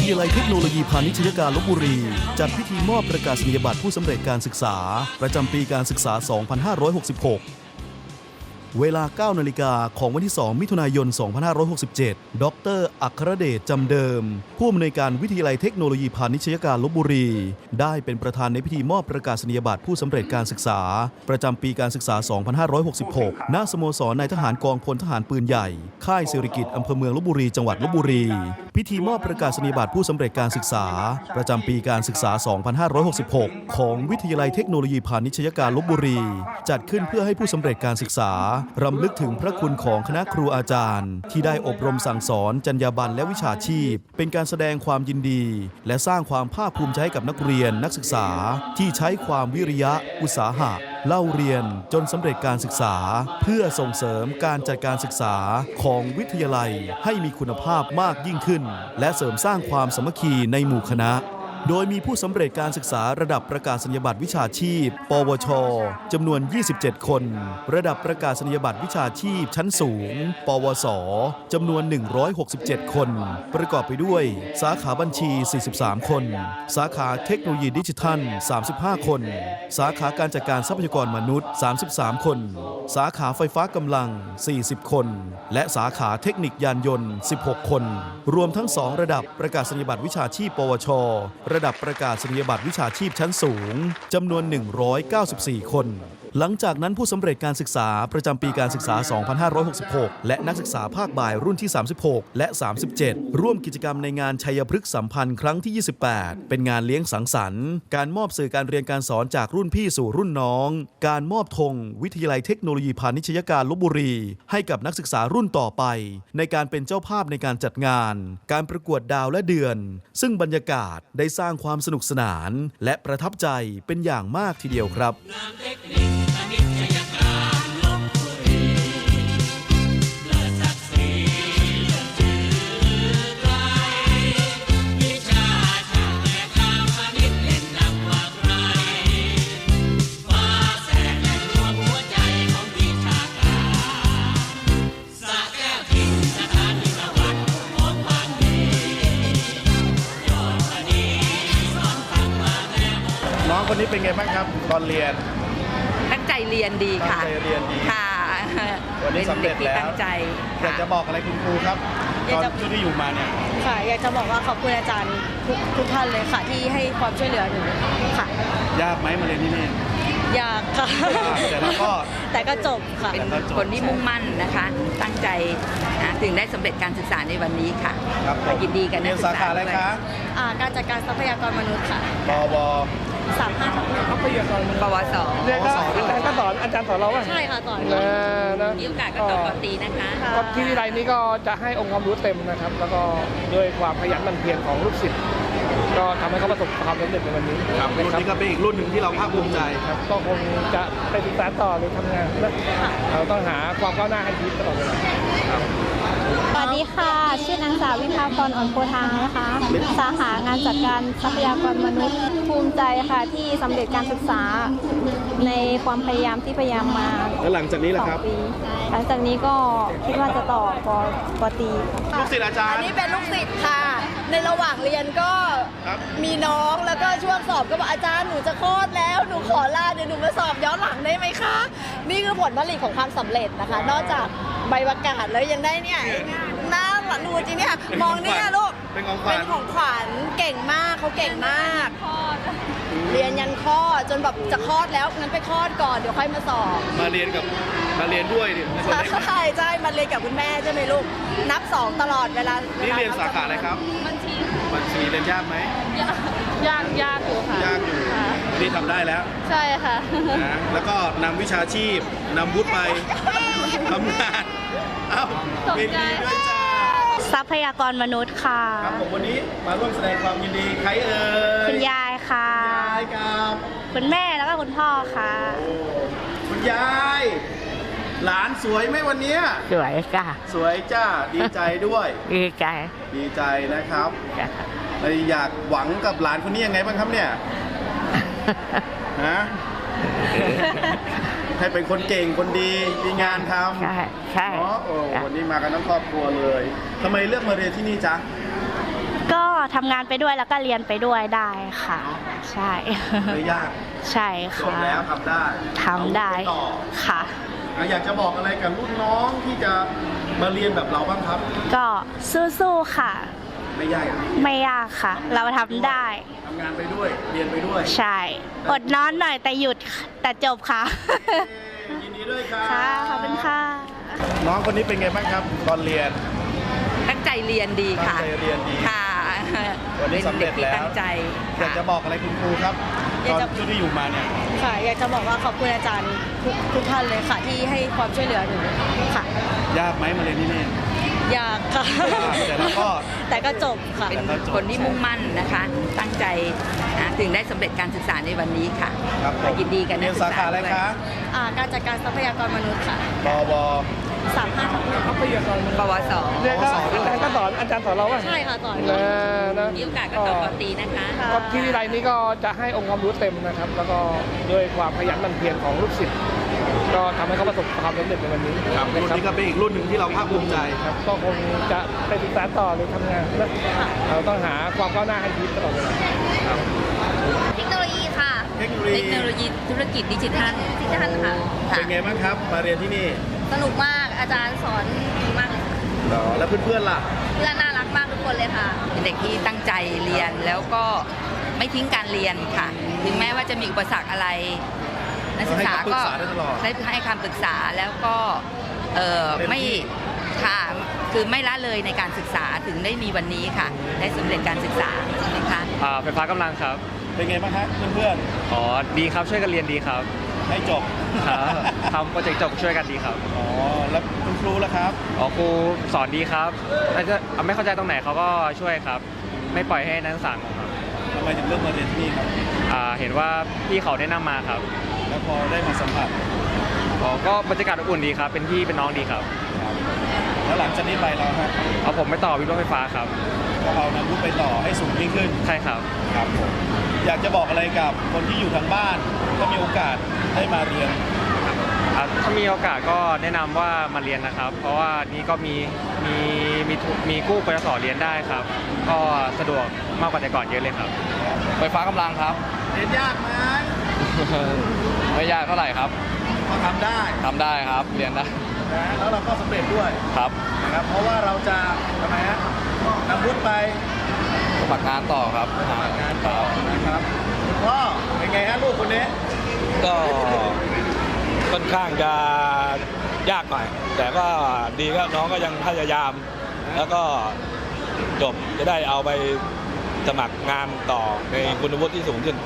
ทยาลัยเทคโนโลยีพาณิชยการลบบุรี จัดพิธีมอบประกาศนียบัตรผู้สำเร็จการศึกษา ประจำปีการศึกษา 2566 เวลา 9 นาฬิกาของวันที่ 2 มิถุนายน 2567 ดร อัครเดชจำเดิม ผู้อำนวยการวิทยาลัยเทคโนโลยีพาณิชยการลบบุรี ได้เป็นประธานในพิธีมอบประกาศนียบัตรผู้สำเร็จการศึกษา ประจำปีการศึกษา 2566 ณ สโมสรนายทหารกองพลทหารปืนใหญ่ ค่ายเศรษฐกิจอำเภอเมืองลบบุรี จังหวัดลบบุรี พิธีมอบประกาศนียบัตรผู้สำเร็จการศึกษา ประจำปีการศึกษา 2566 ของวิทยาลัยเทคโนโลยีพาณิชยการลบบุรี จัดขึ้นเพื่อให้ผู้สำเร็จการศึกษารำลึกถึงพระคุณของคณะครูอาจารย์ ที่ได้อบรมสั่งสอนจรรยาบรรณและวิชาชีพ เป็นการแสดงความยินดี และสร้างความภาคภูมิใจให้กับนักเรียนนักศึกษา ที่ใช้ความวิริยะ อุตสาหะ เล่าเรียนจนสำเร็จการศึกษา เพื่อส่งเสริมการจัดการศึกษาของวิทยาลัยให้มีคุณภาพมากยิ่งขึ้น และเสริมสร้างความสามัคคีในหมู่คณะ โดยมีผู้สำเร็จการศึกษาระดับประกาศนียบัตรวิชาชีพ ปวช จำนวน 27 คน ระดับประกาศนียบัตรวิชาชีพชั้นสูง ปวส จำนวน 167 คน ประกอบไปด้วย สาขาบัญชี 43 คน สาขาเทคโนโลยีดิจิทัล 35 คน สาขาการจัดการทรัพยากรมนุษย์ 33 คน สาขาไฟฟ้ากำลัง 40 คน และสาขาเทคนิคยานยนต์ 16 คน รวมทั้ง 2 ระดับประกาศนียบัตรวิชาชีพ ปวชระดับประกาศนียบัตรวิชาชีพชั้นสูงจำนวน 194 คน หลังจากนั้นผู้สำเร็จการศึกษาประจำปีการศึกษา 2566 และนักศึกษาภาคบ่ายรุ่นที่ 36 และ 37 ร่วมกิจกรรมในงานชัยพฤกษ์สัมพันธ์ครั้งที่ 28 เป็นงานเลี้ยงสังสรรค์ การมอบสื่อการเรียนการสอนจากรุ่นพี่สู่รุ่นน้อง การมอบธงวิทยาลัยเทคโนโลยีพาณิชยการลบบุรี ให้กับนักศึกษารุ่นต่อไป ในการเป็นเจ้าภาพในการจัดงาน การประกวดดาวและเดือน ซึ่งบรรยากาศได้สร้างความสนุกสนาน และประทับใจเป็นอย่างมากทีเดียวครับน้ จะบอกอะไรคุณครูครับอยาตกอนจะช่วงที่อยู่มาเนี่ยค่ะอยากจะบอกว่าขอบคุณอาจารย์ทุกทุกท่านเลยค่ะที่ให้ความช่วยเหลือหนูค่ะ ยากไหมมาเรียนที่นี่ อยากค่ะแต่เราก็แต่ก็จบค่ะเป็นแล้วก็จบคนที่มุ่งมั่นนะคะ ตั้งใจนะถึงได้สำเร็จการศึกษาในวันนี้ค่ะครับผมยินดีกันเรีนัยกนศึกสาษาขาอะไรด้วยคะอ่าการจัดการทรัพยากรมนุษย์ค่ะปว สามห้าทับหนึ่งปวส เรียนก็อาจารย์ก็สอนอาจารย์สอนเราว่าใช่ค่ะต่อ นะนะมีโอกาสก็ต่อปอตรีนะคะค่ะก็ที่วิไลนี้ก็จะให้องค์ความรู้เต็มนะครับ แล้วก็ด้วยความขยันหมั่นเพียรของลูกศิษย์ ก็ทำให้เขาประสบความสำเร็จในวันนี้ครับรุ่นนี้ก็เป็นอีกรุ่นหนึ่งที่เราภาคภูมิใจครับก็คงจะไปศึกษาต่อหรือทำงานนะเราต้องหาความก้าวหน้าให้ชีวิตตลอดเวลาสวัสดีค่ะ ชื่อนางสาววิภาพรอ่อนโพธางนะคะ สาขางานจัดการทรัพยากรมนุษย์ภูมิใจค่ะที่สำเร็จการศึกษาในความพยายามที่พยายามมาแล้วหลังจากนี้สล่ะองครับปีหลังจากนี้ก็คิดว่าจะต่อปอปอตรีลูกศิษย์อาจารอันย์นี้เป็นลูกศิษย์ค่ะ ในระหว่างเรียนก็ครับ มีน้องแล้วก็ช่วงสอบก็บอกอาจารย์หนูจะคลอดแล้วหนูขอลาเดี๋ยวหนูมาสอบย้อนหลังได้ไหมคะ นี่คือผลผลิตของความสำเร็จนะคะ นอกจากใบประกาศแล้วยังได้เนี่ยหน้าหลังดูจริงเนี่ยมองเนี่ยลูก เป็นของขวัญเป็นของขวัญเก่งมากเขาเก่งมากเรียนยันคลอดจนแบบจะคลอดแล้วงั้นไปคลอดก่อนเดี๋ยวค่อยมาสอบมาเรียนกับมาเรียนด้วยดิคนเล็กใช่ใช่มาเรียนกับคุณแม่ใช่ไหมลูก นับสองตลอดเวลานี่วลเรียนสาขาอะไรครับบัญชีบัญชีเรียนยากไหมยากยากอยู่ค่ะยากอยู่นี่ทำได้แล้วใช่ค่ะ นะแล้วก็นำวิชาชีพนำวุฒิไปทำงานเอ้าเป็นดีด้วยจ้า ทรัพยากรมนุษย์ค่ะ ครับผมวันนี้มาร่วมแสดงความยินดีใครเอ่ยคุณยายค่ะ ยายกับคุณแม่แล้วก็คุณพ่อค่ะคุณยาย หลานสวยไหมวันเนี้ยสวยจ้ะสวยจ้าดีใจด้วย ดีใจดีใจนะครับจ้ะเลยอยากหวังกับหลานคนนี้ยังไงบ้างครับเนี่ยฮะ ให้เป็นคนเก่งคนดีมีงานทำใช่ใช่เนาะโอ้จ้ะวันนี้มากันทั้งครอบครัวเลยทำไมเลือกมาเรียนที่นี่จ๊ะก็ทำงานไปด้วยแล้วก็เรียนไปด้วยได้ค่ะ ใช่ไม่ยากใช่จบค่ะแล้วทำได้ทำได้เอาไปต่อค่ะ อะอยากจะบอกอะไรกับรุ่นน้องที่จะมาเรียนแบบเราบ้างครับ ก็สู้ๆค่ะ ไม่ยากอย่างนี้ไม่ยากค่ะ เราทำได้ทำ งานไปด้วย เรียนไปด้วยใช่อดนอนหน่อยแต่หยุดแต่จบค่ะ ยินดีด้วยครับค่ะขอบคุณค่ะ น้องคนนี้เป็นไงบ้างครับ ตอนเรียน ตั้งใจเรียนดีค่ะตั้งใจเรียนดี ค่ะวันนี้เป็นสำเร็เด็จกที่แล้วตั้งใจอยากค่ะ จะบอกอะไรคุณครูครับอยาตกอนจะ ช่วงที่อยู่มาเนี่ย ค่ะ อยากจะบอกว่าขอบคุณอาจารย์ทุกทุกท่านเลยค่ะที่ให้ความช่วยเหลือหนูค่ะ ยากไหมมาเรียนที่นี่ อยากค่ะ แต่แล้วก็ แต่ก็จบค่ะ เป็นแล้วก็จบคนที่มุ่งมั่นนะคะ ตั้งใจนะถึงได้สำเร็จการศึกษาในวันนี้ค่ะครับผมยินดีกันเรียนสาขาอะไรคะอ่าการจัดการทรัพยากรมนุษย์ค่ะบวสามห้าทับหนึ่งทรัพยากรมนุษย์ปวสเรียนก็สอนด้อาวยจารย์ก็สอนอาจารย์สอนเราว่าใช่ค่ะสอนนะนะมีโอกาสก็ต่อปอตรีนะคะค่ะ ก็ที่วิไลนี้ก็จะให้องค์ความรู้เต็มนะครับ แล้วก็ด้วยความขยันหมั่นเพียรของลูกศิษย์ ก็ทำให้เขาประสบความสำเร็จในวันนี้ครับรุ่นนี้ก็เป็นอีกรุ่นหนึ่งที่เราภาคภูมิใจ ครับก็คงจะไปศึกษาต่อหรือทำงานนะเราต้องหาความก้าวหน้าให้ชีวิตตลอดเวลาเทคโนโลยีค่ะ เทคโนโลเทยีคโนโลยีธุรกิจดิจิทัลดิจิทัลค่ะค่ะเป็นไงบ้างครับ มาเรียนที่นี่สนุกมากอาจารย์สอนดีมากเลยค่ะเหรอแล้วเพื่อนๆล่ะ เพื่อนน่ารักมากทุกคนเลยค่ะ เป็นเด็กที่ตั้งใจเรียนแล้วก็ไม่ทิ้งการเรียนค่ะ ถึงแม้ว่าจะมีอุปสรรคอะไร นักศึกษาก็ให้คำปรึกษาได้ตลอดได้ให้คำปรึกษาแล้วก็เออเต็มที่ไม่ค่ะคือไม่ละเลยในการศึกษาถึงได้มีวันนี้ค่ะ ได้สำเร็จการศึกษาใช่ไหมคะอ่าไฟฟ้ากำลังครับ เป็นไงบ้างฮะเพื่อนอ๋อดีครับช่วยกันเรียนดีครับๆให้จบครับทำโปรเจกต์จบช่วยกันดีครับอ๋อแล้วคุณครูล่ะครับอ๋อครูสอนดีครับถ้าจะไม่เข้าใจตรงไหนเขาก็ช่วยครับ ไม่ปล่อยให้นักศึกษางงครับทำ ไมถึงเลือกมาเรียนที่นี่ครับอ่าเห็นว่าพี่เขาแนะนำมาครับแล้วพอได้มาสัมผัสอ๋อก็บรรยากาศอบอุ่นดีครับ เป็นพี่เป็นน้องดีครับครับแล้วหลังจากนี้ไปเราฮะเอาผมไปต่อวิทย์รถไฟฟ้าครับก็เอานำวุฒิไปต่อให้สูงยิ่งขึ้นใช่ครับ ครับผมอยากจะบอกอะไรกับคนที่อยู่ทางบ้านก็มีโอกาสได้มาเรียนอ่าถ้ามีโอกาสก็แนะนำว่ามาเรียนนะครับ เพราะว่านี่ก็มีมีมีทุมีกู้ปยสเรียนได้ครับ ก็สะดวกมากกว่าแต่ก่อนเยอะเลยครับ ไฟฟ้ากำลังครับ เรียนยากไหมไม่ยากเท่าไหร่ครับก็ทำได้ทำได้ครับ เรียนได้นะแล้วเราก็สำเร็จด้วยครับนะครับ เพราะว่าเราจะทำไมฮะนำวุฒิไปสมัครงานต่อครับสมัครงานต่อนะครับคุณพ่อเป็นไงฮะลูกคนนี้ก็ค่อนข้างจะยากหน่อย แต่ก็ดีก็น้องก็ยังพยายาม แล้วก็ จบจะได้เอาไปสมัครงานต่อในคุณวุฒิที่สูงขึ้น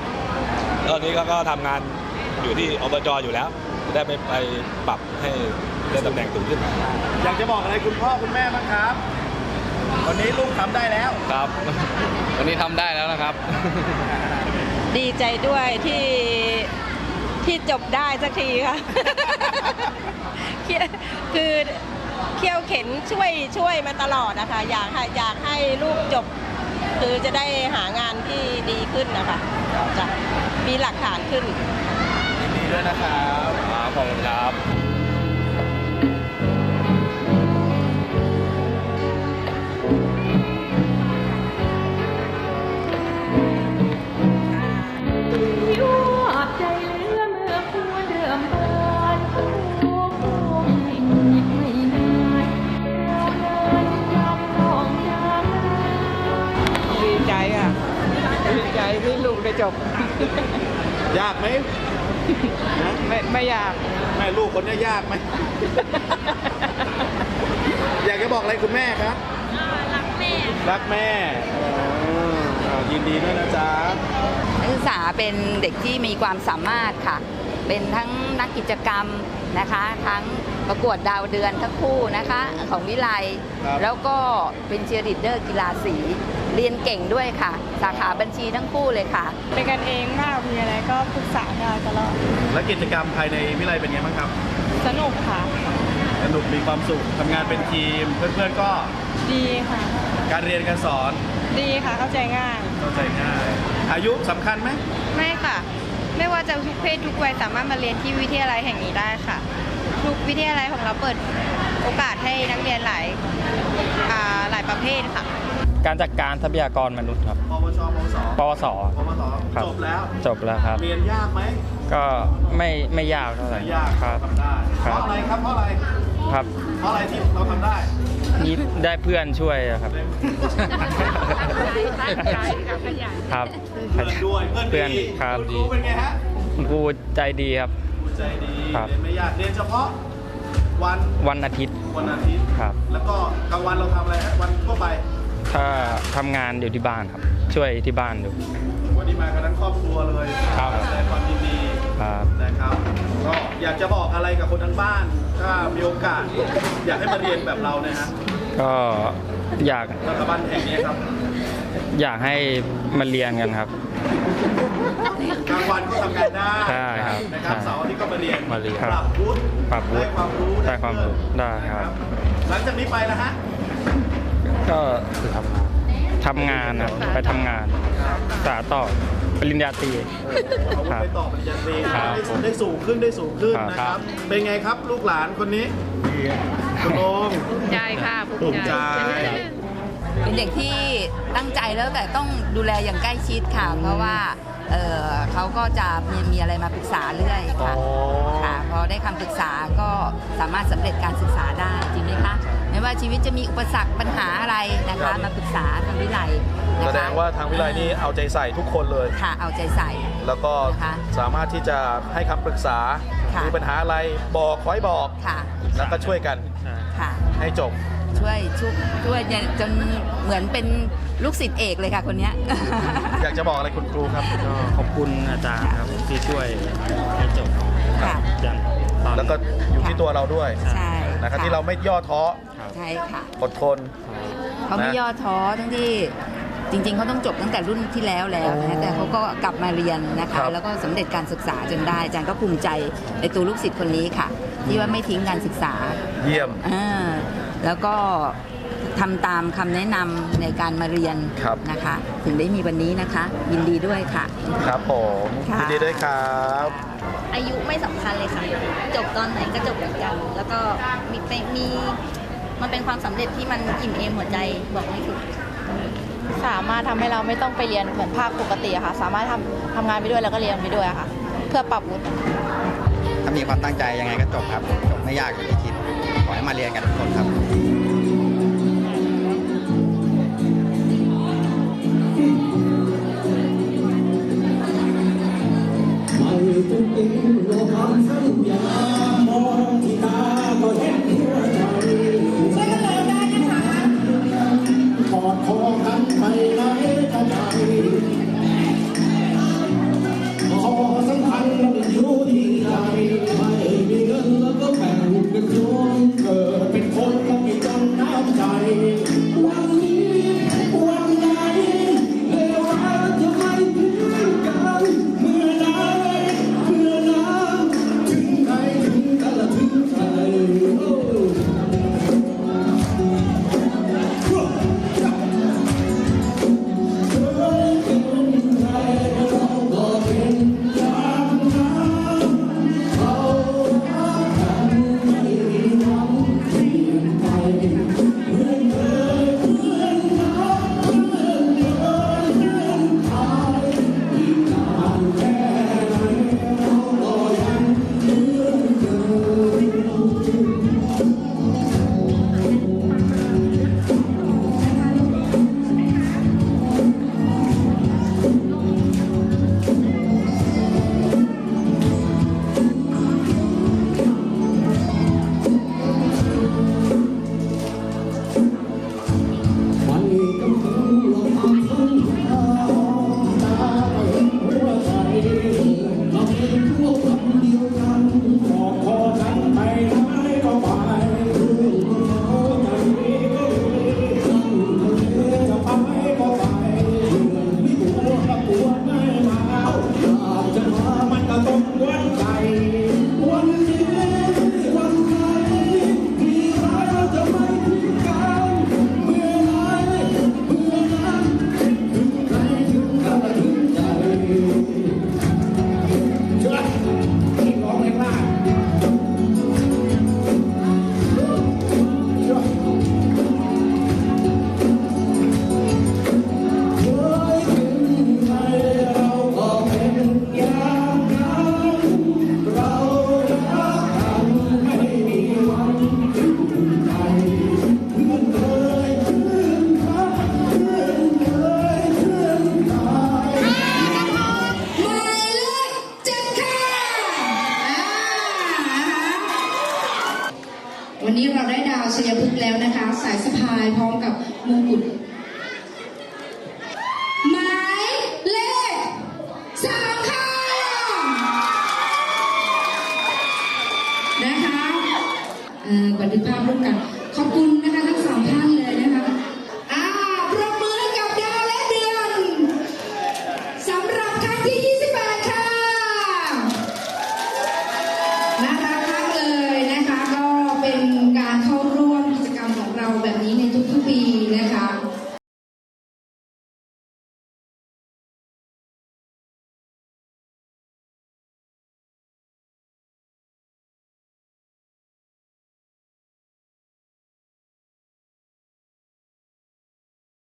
ตอนนี้ก็ก็ทำงานอยู่ที่อบจอยู่แล้ว จะได้ไปไปปรับให้ได้ตำแหน่งสูงขึ้นอยากจะบอกอะไรคุณพ่อคุณแม่บ้างครับ วันนี้ลูกทำได้แล้ว ครับ วันนี้ทำได้แล้วนะครับ ดีใจด้วยที่ที่จบได้สักทีค่ะ คือ เคี่ยวเข็นช่วยช่วยมาตลอดนะคะอยากให้อยากให้ลูกจบ คือจะได้หางานที่ดีขึ้นนะคะจะมีหลักฐานขึ้น ยินดีด้วยนะครับ ครับขอบคุณครับ คุณแม่ครับ รักแม่รักแม่อ๋ออ่ายินดีด้วยนะจ๊ะ นักศึกษาเป็นเด็กที่มีความสามารถค่ะ เป็นทั้งนักกิจกรรมนะคะ ทั้งประกวดดาวเดือนทั้งคู่นะคะของวิไลครับ แล้วก็เป็นเชียร์ลีดเดอร์กีฬาสี เรียนเก่งด้วยค่ะ สาขาบัญชีทั้งคู่เลยค่ะ เป็นกันเองมากมีอะไรก็ปรึกษาได้ตลอด แล้วกิจกรรมภายในวิไลเป็นไงบ้างครับ สนุกค่ะ สนุกมีความสุขทำงานเป็นทีม เพื่อนๆก็ดีค่ะ การเรียนการสอนดีค่ะเข้าใจง่าย เข้าใจง่าย อายุสำคัญไหมไม่ค่ะ ไม่ว่าจะทุกเพศทุกวัยสามารถมาเรียนที่วิทยาลัยแห่งนี้ได้ค่ะ ทุกวิทยาลัยของเราเปิดโอกาสให้นักเรียนหลายอ่าหลายประเภทค่ะ การจัดการทรัพยากรมนุษย์ครับ ปวชปวสปวส ปวสครับ จบแล้ว จบแล้วครับ เรียนยากไหมก็ไม่ไม่ยากเท่าไหร่ไม่ยากครับ ทำได้ เพครับ ราะอะไรครับเพราะอะไร ครับเพราะอะไรที่เราทำได้นี่ได้เพื่อนช่วยอะครับครับเพื่อนด้วยเพื่อนเพื่อนดีครับณครูเป็นไงฮะคุณครูใจดีครับครูใจดีครับ เรียนไม่ยากเรียนเฉพาะวันวันอาทิตย์วันอาทิตย์ครับ แล้วก็กลางวันเราทำอะไรฮะวันทั่วไปถ้าทำงานอยู่ที่บ้านครับ ช่วยที่บ้านดูวันนี้มากันทั้งครอบครัวเลยครับแสดงความยินดี ครับนะครับก็อยากจะบอกอะไรกับคนทั้งบ้าน ถ้ามีโอกาส อยากให้มาเรียนแบบเราเนี่ยฮะก็อยากสถาบันแห่งนี้ครับ อยากให้มาเรียนกันครับกลางวันก็ทำงานได้ใช่ครับนะครับใช่เสาร์อาที่ก็มาเรียนมาเรียนปรับวุฒิปรับวุฒิได้ความรู้ได้ความรู้เพิ่ได้ครับนะหลังจากนี้ไปแล้วฮะก็ทำงานครับไปทำงานศึกษาต่อ ปริญญาตรี เอาครับไปต่อปริญญาตรีครับ ได้สูงได้สูงขึ้นได้สูงขึ้นครับนะครับ เป็นไงครับลูกหลานคนนี้คุณโอมใจค่ะภูมิใจ เป็นเด็กที่ตั้งใจแล้วแต่ต้องดูแลอย่างใกล้ชิดค่ะ เพราะว่าเอ่อเขาก็จะมีมีอะไรมาปรึกษาเรื่อยค่ะค่ะพอได้คำปรึกษาก็สามารถสำเร็จการศึกษาได้จริงไหมคะไม่ว่าชีวิตจะมีอุปสรรคปัญหาอะไรนะคะมาปรึกษาทางวิไล นะคะแสดงว่าทางวิไลนี่เอาใจใส่ทุกคนเลย ค่ะเอาใจใส่ แล้วก็นะคะสามารถที่จะให้คำปรึกษา ค่ะ มีปัญหาอะไรบอกคอยบอก ค่ะแล้วก็ช่วยกันค่ะ ให้จบ ช่วยช่วยช่วยจนเหมือนเป็นลูกศิษย์เอกเลยค่ะคนเนี้ย อยากจะบอกอะไรคุณครูครับ ก็ขอบคุณอาจารย์ครับที่ช่วยให้จบค่ะ ยันตอน แล้วก็อยู่ที่ตัวเราด้วยใช่นะครับที่เราไม่ย่อท้อใช่ค่ะ อดทน เขาไม่นะ ย่อท้อทั้งที่ จริง ๆเขาต้องจบตั้งแต่รุ่นที่แล้วแล้วนะแต่เขาก็กลับมาเรียนนะครัคะบแล้วก็สำเร็จการศึกษาจนได้อาจารย์ก็ภูมิใจในตัวลูกศิษย์คนนี้ค่ะ ที่ว่าไม่ทิ้งการศึกษาเยี่ยมอ่าแล้วก็ทำตามคำแนะนำในการมาเรียนครับนะคะ ถึงได้มีวันนี้นะคะ ยินดีด้วยค่ะ ครับผมค่ะยินดีด้วยครับ อายุไม่สำคัญเลยค่ะ จบตอนไหนก็จบเหมือนกัน แล้วก็มีเป็นมีมันเป็นความสำเร็จที่มันอิ่มเอมหัวใจบอกไม่ถูก สามารถทำให้เราไม่ต้องไปเรียนเหมือนภาคปกติอะค่ะ สามารถทำทำงานไปด้วยแล้วก็เรียนไปด้วยอะค่ะ เพื่อปรับวุฒิถ้ามีความตั้งใจยังไงก็จบครับ จบไม่ยากอย่างที่คิด ขอให้มาเรียนกันทุกคนครับก อกันไปไห